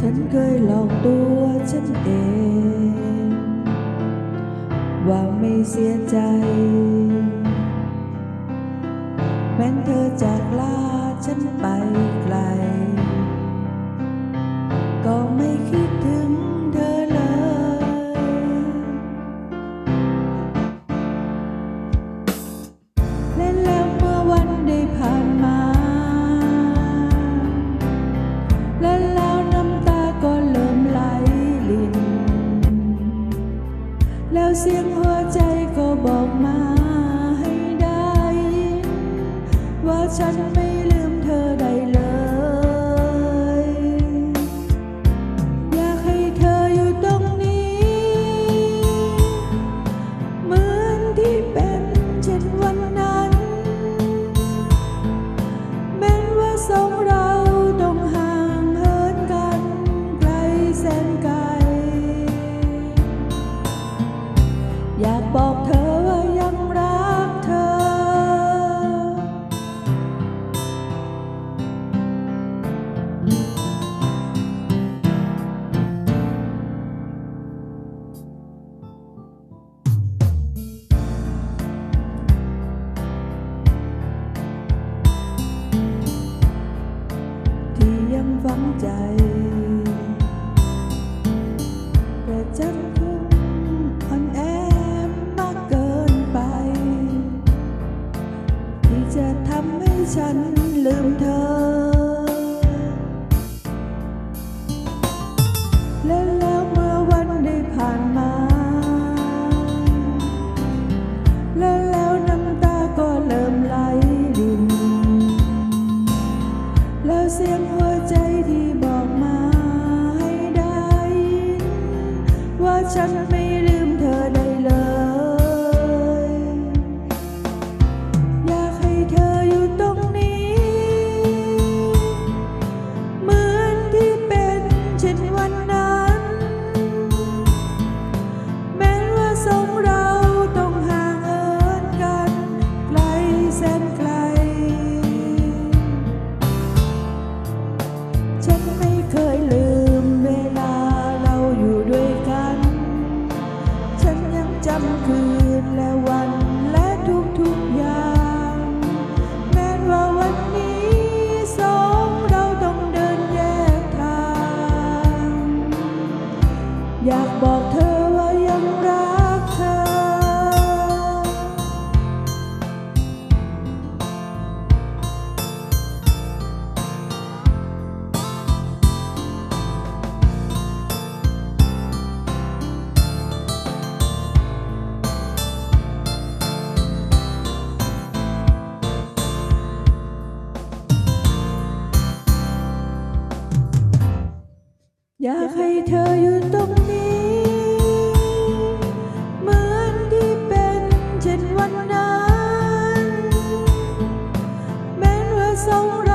ฉันเคยลองตัวฉันเอง ว่าไม่เสียใจ แม้เธอจากลาฉันไป แล้วเสียงหัวใจก็บอกมาให้ได้ยินว่าฉันไม่ลืมเธอใดเลย อยากให้เธออยู่ตรงนี้ เหมือนที่เป็นเช่นวันนั้น แม้ว่าสองเรา เสียงหัวใจที่บอกมาให้ได้ยินว่าฉัน อยากให้เธออยู่ตรงนี้ เหมือนที่เป็นเช่นวันนั้นแม้ว่าสอง